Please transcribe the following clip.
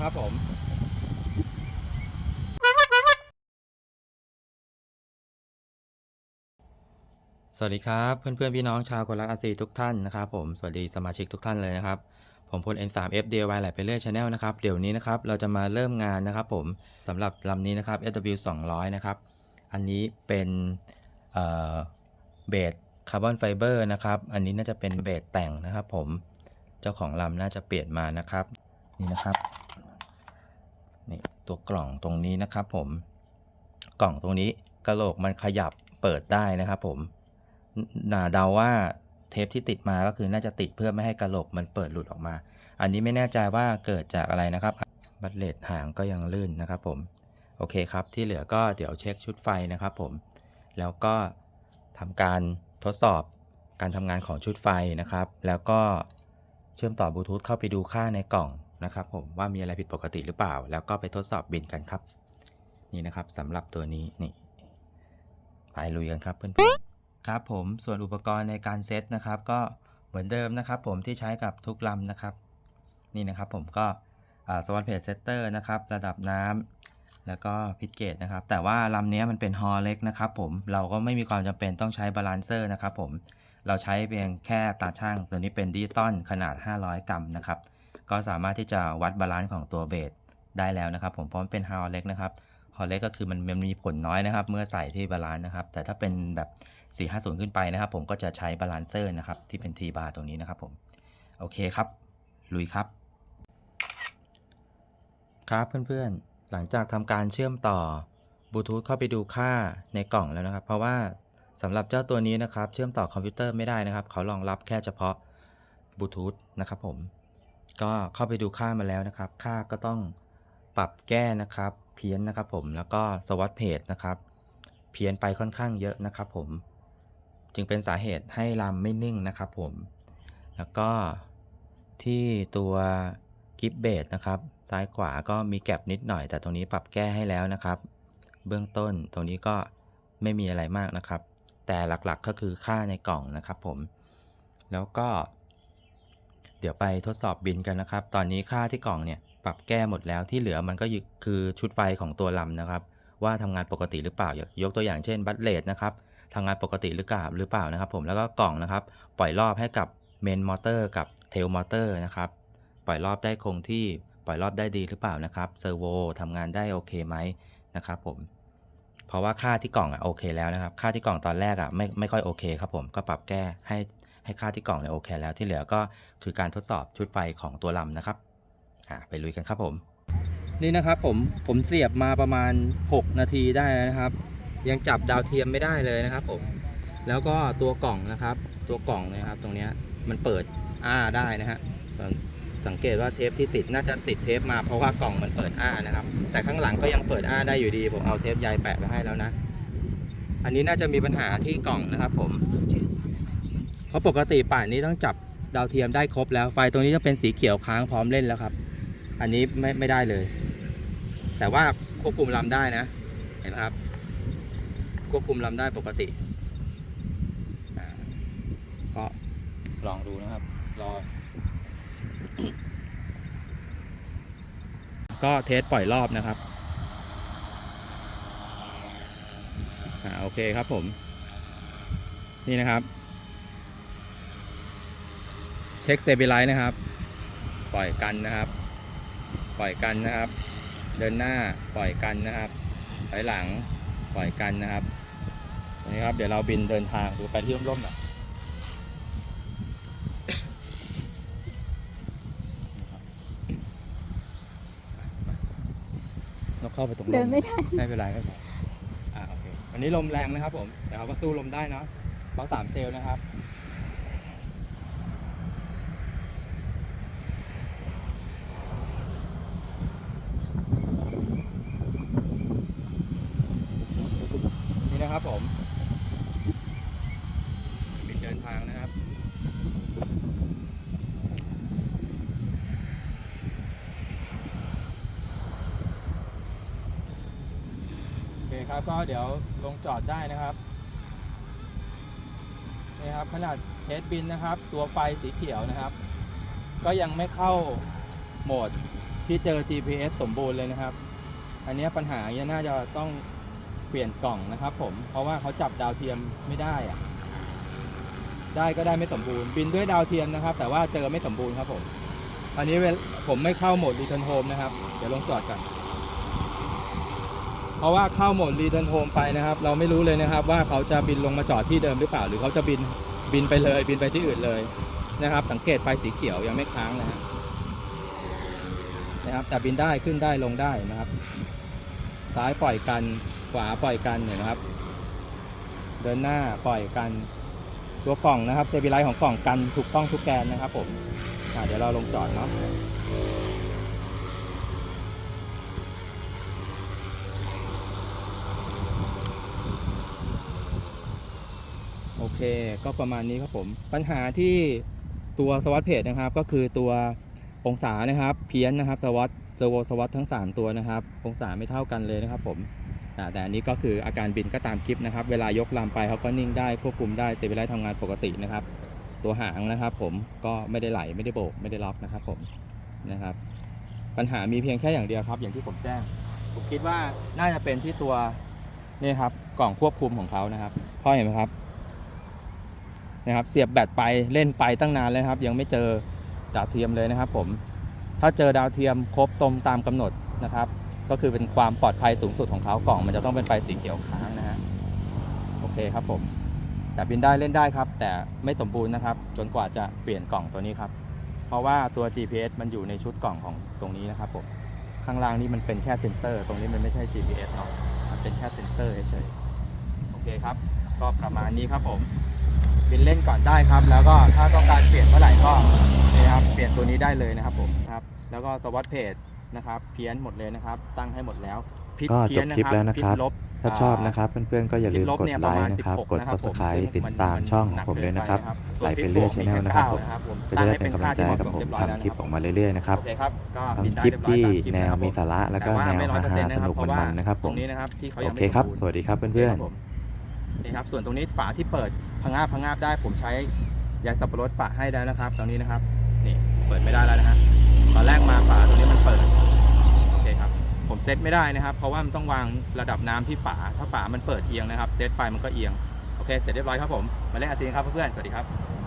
นะครับผมสวัสดีครับเพื่อนๆพี่น้องชาวคนรักอาซีทุกท่านนะครับผมสวัสดีสมาชิกทุกท่านเลยนะครับ ผมพล N3F DIY ไหลไปเรื่อย Channel นะครับเดี๋ยวนี้นะครับเราจะมาเริ่มงานนะครับผมสำหรับลำนี้นะครับ SW 200นะครับอันนี้เป็นเบสคาร์บอนไฟเบอร์นะครับอันนี้น่าจะเป็นเบสแต่งนะครับผมเจ้าของลำน่าจะเปลี่ยนมานะครับนี่นะครับ ตัวกล่องตรงนี้นะครับผม กล่องตรงนี้กระโหลกมันขยับเปิดได้นะครับผมน่าเดาว่าเทปที่ติดมาก็คือน่าจะติดเพื่อไม่ให้กระโหลกมันเปิดหลุดออกมา อันนี้ไม่แน่ใจว่าเกิดจากอะไรนะครับ บัตเลตหางก็ยังลื่นนะครับผม โอเคครับ ที่เหลือก็เดี๋ยวเช็คชุดไฟนะครับผม แล้วก็ทำการทดสอบการทำงานของชุดไฟนะครับ แล้วก็เชื่อมต่อบลูทูธเข้าไปดูค่าในกล่อง นะครับผมว่ามีอะไรผิดปกติหรือเปล่า แล้วก็ไปทดสอบบินกันครับ นี่นะครับสำหรับตัวนี้นี่ไปลุยกันครับเพื่อนๆครับผมส่วนอุปกรณ์ในการเซตนะครับ ก็เหมือนเดิมนะครับ ผมที่ใช้กับทุกลำนะครับ นี่นะครับผมก็สวัสดเพจเซตเตอร์นะครับระดับน้ำแล้วก็พิทเกตนะครับ แต่ว่าลำนี้มันเป็นฮอเล็กนะครับผมเราก็ไม่มีความจำเป็นต้องใช้บาลานเซอร์นะครับผมเราใช้เพียงแค่ตาช่างตัวนี้เป็นดิจิตอลขนาด 500 กรัมนะครับ ก็สามารถที่จะวัดบาลานซ์ของตัวเบสได้แล้วนะครับ ผมเพราะมันเป็นฮอลเล็กนะครับฮอลเล็กก็คือมันมันมีผลน้อยนะครับ เมื่อใส่ที่บาลานซ์นะครับ แต่ถ้าเป็นแบบ 450 ขึ้นไปนะครับ ผมก็จะใช้บาลานเซอร์นะครับที่เป็นทีบาร์ตรงนี้นะครับผมโอเคครับ ลุยครับ ครับเพื่อนๆ หลังจากทำการเชื่อมต่อบลูทูธเข้าไปดูค่าในกล่องแล้วนะครับ เพราะว่าสำหรับเจ้าตัวนี้นะครับ เชื่อมต่อคอมพิวเตอร์ไม่ได้นะครับ เขารองรับแค่เฉพาะบลูทูธนะครับผม ก็เข้าไปดูค่ามาแล้วนะครับ ค่าก็ต้องปรับแก้นะครับ เพี้ยนนะครับผมแล้วก็สวัสดเพจนะครับ เพี้ยนไปค่อนข้างเยอะนะครับ ผม จึงเป็นสาเหตุให้ลำไม่นิ่งนะครับผม แล้วก็ที่ตัวกิฟเบสนะครับ ซ้ายขวาก็มีแก็บนิดหน่อย แต่ตรงนี้ปรับแก้ให้แล้วนะครับ เบื้องต้นตรงนี้ก็ไม่มีอะไรมากนะครับ แต่หลักๆก็คือค่าในกล่องนะครับผม แล้วก็ เดี๋ยวไปทดสอบบินกันนะครับ ตอนนี้ค่าที่กล่องเนี่ยปรับแก้หมดแล้วที่เหลือมันก็คือชุดไฟของตัวลำนะครับ ว่าทำงานปกติหรือเปล่า ยกตัวอย่างเช่นบัตเลตนะครับทำงานปกติหรือเปล่าหรือเปล่านะครับ ผมแล้วก็กล่องนะครับ ปล่อยรอบให้กับเมนมอเตอร์กับเทลมอเตอร์นะครับ ปล่อยรอบได้คงที่ปล่อยรอบได้ดีหรือเปล่านะครับเซอร์โวทำงานได้โอเคไหมนะครับผมเพราะว่าค่าที่กล่องอะโอเคแล้วนะครับ ค่าที่กล่องตอนแรกอะไม่ไม่ค่อยโอเคครับผมก็ปรับแก้ให้ ให้ค่าที่กล่องเนี่ยโอเคแล้วที่เหลือก็คือการทดสอบชุดไฟของตัวลำนะครับอ่าไปลุยกันครับผม นี่นะครับผมผมเสียบมาประมาณ 6 นาทีได้แล้วนะครับ ยังจับดาวเทียมไม่ได้เลยนะครับผมแล้วก็ตัวกล่องนะครับ ตัวกล่องนะครับ ตรงนี้มันเปิดอ้าได้นะฮะสังเกตว่าเทปที่ติดน่าจะติดเทปมาเพราะว่ากล่องมันเปิดอ้านะครับ แต่ข้างหลังก็ยังเปิดอ้าได้อยู่ดีผมเอาเทปใยแปะไปให้แล้วนะ อันนี้น่าจะมีปัญหาที่กล่องนะครับ ผม เพราะปกติป่านนี้ต้องจับดาวเทียมได้ครบแล้ว ไฟตรงนี้จะเป็นสีเขียวค้างพร้อมเล่นแล้วครับ อันนี้ไม่ไม่ได้เลย แต่ว่าควบคุมลำได้นะ เห็นไหมครับ ควบคุมลำได้ปกติอ่าก็ลองดูนะครับ รอ ก็เทสปล่อยรอบนะครับอ่าโอเคครับผม นี่นะครับ เช็คเซบิไลท์นะครับ ปล่อยกันนะครับ ปล่อยกันนะครับ เดินหน้าปล่อยกันนะครับถอยหลังปล่อยกันนะครับตรงนี้ครับเดี๋ยวเราบินเดินทางดูไปที่ร่มๆหน่อยนกเข้าไปตรงร่มเดินไม่ได้ไม่เป็นไรไม่เป็นไรอ่าโอเควันนี้ลมแรงนะครับผมแต่เขาก็สู้ลมได้เนาะเพราะสามเซลล์นะครับ นะครับผมบินเดินทางนะครับ โอเคครับก็เดี๋ยวลงจอดได้นะครับนี่ครับขนาดเทสบินนะครับ ตัวไฟสีเขียวนะครับ ก็ยังไม่เข้าโหมดที่เจอ GPS สมบูรณ์เลยนะครับ อันนี้ปัญหาเนี้ยน่าจะต้อง เปลี่ยนกล่องนะครับผม เพราะว่าเขาจับดาวเทียมไม่ได้อะได้ก็ได้ไม่สมบูรณ์ บินด้วยดาวเทียมนะครับ แต่ว่าเจอไม่สมบูรณ์ครับผมอันนี้ผมไม่เข้าโหมด Return Home นะครับ เดี๋ยวลงจอดกัน เพราะว่าเข้าโหมด Return Home ไปนะครับ เราไม่รู้เลยนะครับ ว่าเขาจะบินลงมาจอดที่เดิมหรือเปล่า หรือเขาจะบินบินไปเลย บินไปที่อื่นเลยนะครับ สังเกตไฟสีเขียวยังไม่ค้างนะฮะนะครับแต่บินได้ขึ้นได้ลงได้นะครับ ซ้ายปล่อยกัน ขวาปล่อยกันเนี่ยนะครับ เดินหน้าปล่อยกันตัวกล่องนะครับเซบิไลท์ของกล่องกันถูกต้องทุกแกนนะครับผมอะเดี๋ยวเราลงจอดเนาะโอเคก็ประมาณนี้ครับผมปัญหาที่ตัวสวัสดเพจนะครับ ก็คือตัวองศานะครับ เพี้ยนนะครับสวัสดเซอร์โวสวัสดทั้ง 3 ตัวนะครับ องศาไม่เท่ากันเลยนะครับผม แต่อันนี้ก็คืออาการบินก็ตามคลิปนะครับ เวลายกลำไปเขาก็นิ่งได้ควบคุมได้เซเบลไลท์ทำงานปกตินะครับ ตัวหางนะครับ ผมก็ไม่ได้ไหลไม่ได้โบกไม่ได้ล็อกนะครับ ผมนะครับ ปัญหามีเพียงแค่อย่างเดียวครับ อย่างที่ผมแจ้ง ผมคิดว่าน่าจะเป็นที่ตัวนี่ครับกล่องควบคุมของเขานะครับพ่อเห็นไหมครับนะครับ เสียบแบตไปเล่นไปตั้งนานเลยครับ ยังไม่เจอดาวเทียมเลยนะครับ ผม ถ้าเจอดาวเทียมครบตรงตามกำหนดนะครับ ก็คือเป็นความปลอดภัยสูงสุดของเขากล่องมันจะต้องเป็นไฟสีเขียวค้างนะฮะโอเคครับผมแต่บินได้เล่นได้ครับ แต่ไม่สมบูรณ์นะครับ จนกว่าจะเปลี่ยนกล่องตัวนี้ครับ เพราะว่าตัว GPS มันอยู่ในชุดกล่องของตรงนี้นะครับผมข้างล่างนี่มันเป็นแค่เซ็นเซอร์ ตรงนี้มันไม่ใช่ GPS เนาะมันเป็นแค่เซ็นเซอร์เฉยๆโอเคครับ ก็ประมาณนี้ครับผมบินเล่นก่อนได้ครับ แล้วก็ถ้าต้องการเปลี่ยนเมื่อไหร่ก็นี่ครับเปลี่ยนตัวนี้ได้เลยนะครับผมครับแล้วก็สวัสดเพจ นะครับ เพี้ยนหมดเลยนะครับ ตั้งให้หมดแล้วพิษก็เพี้ยนจบคลิปแล้วนะครับ พิษลบถ้าชอบนะครับเพื่อนๆก็อย่าลืมกดไลค์นะครับ กด subscribe ติดตามช่องของผมด้วยนะครับ ไหลไปเรื่อย Channel นะครับผม ก็จะได้เป็นกำลังใจให้กับผมทำคลิปออกมาเรื่อยๆนะครับโอเคครับก็บินได้ทำคลิปที่เรียบร้อยตามคลิปแนวมีะครับสาระแล้วก็แนวต่ฮาไม่100%ๆสนุกเพราะว่ามันๆนะครับผตรม งนี้นะครับที่เขาโอยังเคไม่ครับ สมสวัสดีครับเพื่อนครับผมนี่ครับส่วนตรงนี้ฝาที่เปิดพังงาบพังงาบได้ผมใช้ยาสับปะรดปะให้แล้วนะครับ ตรงนี้นะครับนี่เปิดไม่ได้แล้วนะฮะตอนแรกมาฝาตรงนี้มันเปิดโอเคครับ ผมเซ ตไม่ได้นะครับ เพราะว่ามันต้องวางระดับน้ำที่ฝา ถ้าฝามันเปิดเอียงนะครับ เซตไฟมันก็เอียง โอเค เสร็จเรียบร้อยครับผม มาเล่นอาซีนครับเพื่อนๆ สวัสดีครับ